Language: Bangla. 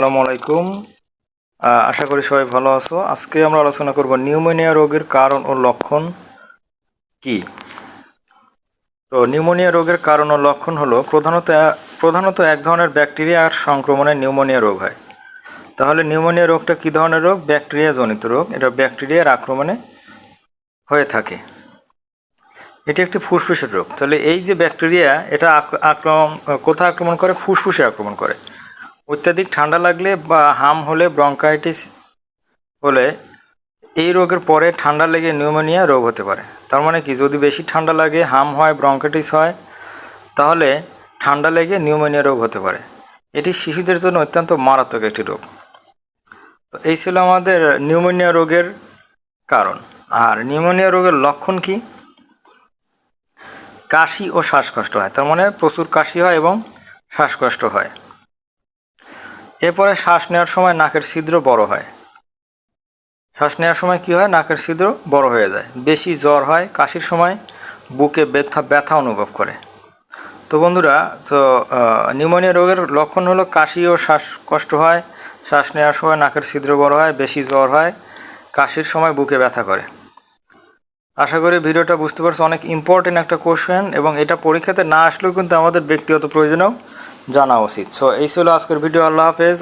আসসালামু আলাইকুম আশা করি সবাই ভালো আছো। আজকে আমরা আলোচনা করব নিউমোনিয়া রোগের কারণ ও লক্ষণ কি? তো নিউমোনিয়া রোগের কারণ ও লক্ষণ হলো প্রধানত প্রধানত এক ধরনের ব্যাকটেরিয়ার সংক্রমণে নিউমোনিয়া রোগ হয়। তাহলে নিউমোনিয়া রোগটা কী ধরনের রোগ? ব্যাকটেরিয়া জনিত রোগ। এটা ব্যাকটেরিয়ার আক্রমণে হয়ে থাকে। এটি একটি ফুসফুসের রোগ। তাহলে এই যে ব্যাকটেরিয়া, এটা আক্রমণ, কোথায় আক্রমণ করে? ফুসফুসে আক্রমণ করে। অত্যাধিক ঠান্ডা লাগলে বা হাম হলে ব্রঙ্কাইটিস হলে এই রোগের পরে ঠান্ডা লেগে নিউমোনিয়া রোগ হতে পারে। তার মানে কি? যদি বেশি ঠান্ডা লাগে, হাম হয়, ব্রঙ্কাইটিস হয়, তাহলে ঠান্ডা লেগে নিউমোনিয়া রোগ হতে পারে। এটি শিশুদের জন্য অত্যন্ত মারাত্মক একটি রোগ। তো এই ছিল আমাদের নিউমোনিয়া রোগের কারণ। আর নিউমোনিয়া রোগের লক্ষণ কি? কাশি ও শ্বাসকষ্ট হয়। তার মানে প্রচুর কাশি হয় এবং শ্বাসকষ্ট হয়। এরপরে শ্বাস নেওয়ার সময় নাকের ছিদ্র বড় হয়। শ্বাস নেওয়ার সময় কি হয়? নাকের ছিদ্র বড় হয়ে যায়। বেশি জ্বর হয় কাশির সময়, বুকে ব্যথা ব্যথা অনুভব করে। তো বন্ধুরা, তো নিউমোনিয়া রোগের লক্ষণ হলো কাশি ও শ্বাসকষ্ট হয়, শ্বাস নেওয়ার সময় নাকের ছিদ্র বড় হয়, বেশি জ্বর হয়, কাশির সময় বুকে ব্যথা করে। আশা করি ভিডিওটা বুঝতে পারছ। অনেক ইম্পর্টেন্ট একটা কোশ্চেন এবং এটা পরীক্ষাতে না আসলেও কিন্তু আমাদের ব্যক্তিগত প্রয়োজনেও জানা উচিত। সো এই ছিল আজকের ভিডিও। আল্লাহ হাফেজ।